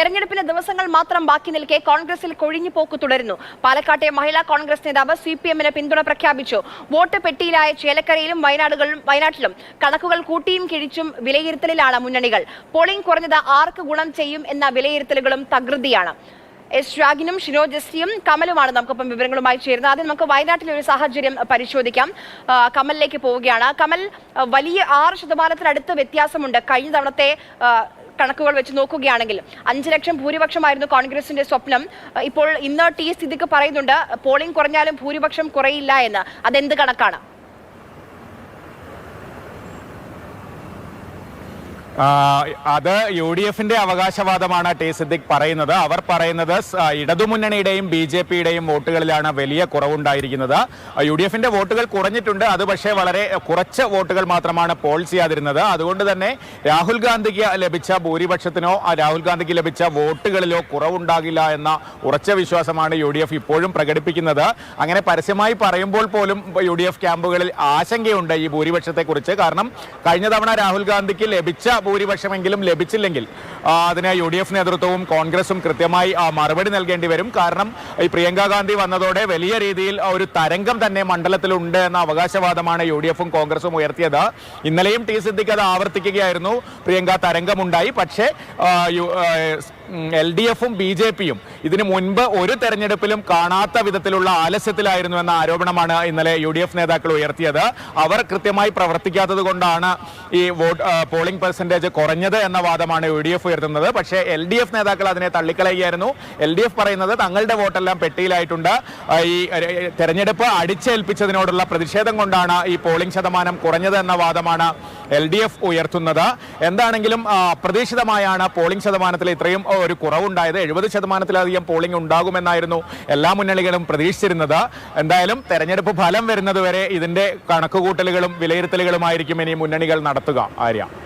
തെരഞ്ഞെടുപ്പിന് ദിവസങ്ങൾ മാത്രം ബാക്കി നിൽക്കെ കോൺഗ്രസിൽ കൊഴിഞ്ഞുപോക്ക് തുടരുന്നു. പാലക്കാട്ടെ മഹിളാ കോൺഗ്രസ് നേതാവ് സി പി എമ്മിന് പിന്തുണ പ്രഖ്യാപിച്ചു. വോട്ട് പെട്ടിയിലായ ചേലക്കരയിലും വയനാടുകളിലും വയനാട്ടിലും കണക്കുകൾ കൂട്ടിയും കിഴിച്ചും വിലയിരുത്തലിലാണ് മുന്നണികൾ. പോളിംഗ് കുറഞ്ഞത് ആർക്ക് ഗുണം ചെയ്യും എന്ന വിലയിരുത്തലുകളും തകൃതിയാണ്. എസ് ഷാഗിനും ഷിനോ ജസ്റ്റിയും കമലുമാണ് നമുക്കൊപ്പം വിവരങ്ങളുമായി ചേരുന്നത്. ആദ്യം നമുക്ക് വയനാട്ടിലെ ഒരു സാഹചര്യം പരിശോധിക്കാം. കമലിലേക്ക് പോവുകയാണ്. കമൽ വലിയ ആറ് ശതമാനത്തിനടുത്ത് വ്യത്യാസമുണ്ട്. കഴിഞ്ഞ തവണത്തെ കണക്കുകൾ വെച്ച് നോക്കുകയാണെങ്കിൽ അഞ്ച് ലക്ഷം ഭൂരിപക്ഷമായിരുന്നു കോൺഗ്രസിന്റെ സ്വപ്നം. ഇപ്പോൾ ഇന്ന് ടി സ്ഥിതിക്ക് പറയുന്നുണ്ട് പോളിംഗ് കുറഞ്ഞാലും ഭൂരിപക്ഷം കുറയില്ല എന്ന്. അതെന്ത് കണക്കാണ്? അത് യു ഡി എഫിന്റെ അവകാശവാദമാണ് ടി സിദ്ദിഖ് പറയുന്നത്. അവർ പറയുന്നത് ഇടതുമുന്നണിയുടെയും ബി ജെ പിയുടെയും വോട്ടുകളിലാണ് വലിയ കുറവുണ്ടായിരിക്കുന്നത്. യു ഡി എഫിന്റെ വോട്ടുകൾ കുറഞ്ഞിട്ടുണ്ട്. അത് പക്ഷേ വളരെ കുറച്ച് വോട്ടുകൾ മാത്രമാണ് പോൾ ചെയ്യാതിരുന്നത്. അതുകൊണ്ട് തന്നെ രാഹുൽ ഗാന്ധിക്ക് ലഭിച്ച ഭൂരിപക്ഷത്തിനോ രാഹുൽ ഗാന്ധിക്ക് ലഭിച്ച വോട്ടുകളിലോ കുറവുണ്ടാകില്ല എന്ന ഉറച്ച വിശ്വാസമാണ് യു ഡി എഫ് ഇപ്പോഴും പ്രകടിപ്പിക്കുന്നത്. അങ്ങനെ പരസ്യമായി പറയുമ്പോൾ പോലും യു ഡി എഫ് ക്യാമ്പുകളിൽ ആശങ്കയുണ്ട് ഈ ഭൂരിപക്ഷത്തെക്കുറിച്ച്. കാരണം കഴിഞ്ഞ തവണ രാഹുൽ ഗാന്ധിക്ക് ലഭിച്ച ഭൂരിപക്ഷമെങ്കിലും ലഭിച്ചില്ലെങ്കിൽ അതിന് യു ഡി എഫ് നേതൃത്വവും കോൺഗ്രസും കൃത്യമായി മറുപടി നൽകേണ്ടി വരും. കാരണം ഈ പ്രിയങ്ക ഗാന്ധി വന്നതോടെ വലിയ രീതിയിൽ ഒരു തരംഗം തന്നെ മണ്ഡലത്തിലുണ്ട് എന്ന അവകാശവാദമാണ് യു ഡി എഫും കോൺഗ്രസും ഉയർത്തിയത്. ഇന്നലെയും ടി സിദ്ദിഖ് അത് ആവർത്തിക്കുകയായിരുന്നു. പ്രിയങ്ക തരംഗമുണ്ടായി. പക്ഷേ എൽ ഡി എഫും ബി ജെ പിയും ഇതിനു മുൻപ് ഒരു തെരഞ്ഞെടുപ്പിലും കാണാത്ത വിധത്തിലുള്ള ആലസ്യത്തിലായിരുന്നു എന്ന ആരോപണമാണ് ഇന്നലെ യു ഡി എഫ് നേതാക്കൾ ഉയർത്തിയത്. അവർ കൃത്യമായി പ്രവർത്തിക്കാത്തത് കൊണ്ടാണ് ഈ വോട്ട് പോളിംഗ് പോളിംഗ് പെർസെന്റേജ് കുറഞ്ഞത് എന്ന വാദമാണ് യു ഡി എഫ് ഉയർത്തുന്നത്. പക്ഷേ എൽ ഡി എഫ് നേതാക്കൾ അതിനെ തള്ളിക്കളയുകയായിരുന്നു. എൽ ഡി എഫ് പറയുന്നത് തങ്ങളുടെ വോട്ടെല്ലാം പെട്ടിയിലായിട്ടുണ്ട്. ഈ തെരഞ്ഞെടുപ്പ് അടിച്ചേൽപ്പിച്ചതിനോടുള്ള പ്രതിഷേധം കൊണ്ടാണ് ഈ പോളിംഗ് ശതമാനം കുറഞ്ഞത് എന്ന വാദമാണ് എൽ ഡി എഫ് ഉയർത്തുന്നത്. എന്താണെങ്കിലും അപ്രതീക്ഷിതമായാണ് പോളിംഗ് ശതമാനത്തിൽ ഇത്രയും ഒരു കുറവുണ്ടായത്. എഴുപത് ശതമാനത്തിലധികം പോളിംഗ് ഉണ്ടാകുമെന്നായിരുന്നു എല്ലാ മുന്നണികളും പ്രതീക്ഷിച്ചിരുന്നത്. എന്തായാലും തെരഞ്ഞെടുപ്പ് ഫലം വരുന്നതുവരെ ഇതിന്റെ കണക്കുകൂട്ടലുകളും വിലയിരുത്തലുകളുമായിരിക്കും ഇനി മുന്നണികൾ നടത്തുക. ആര്യ?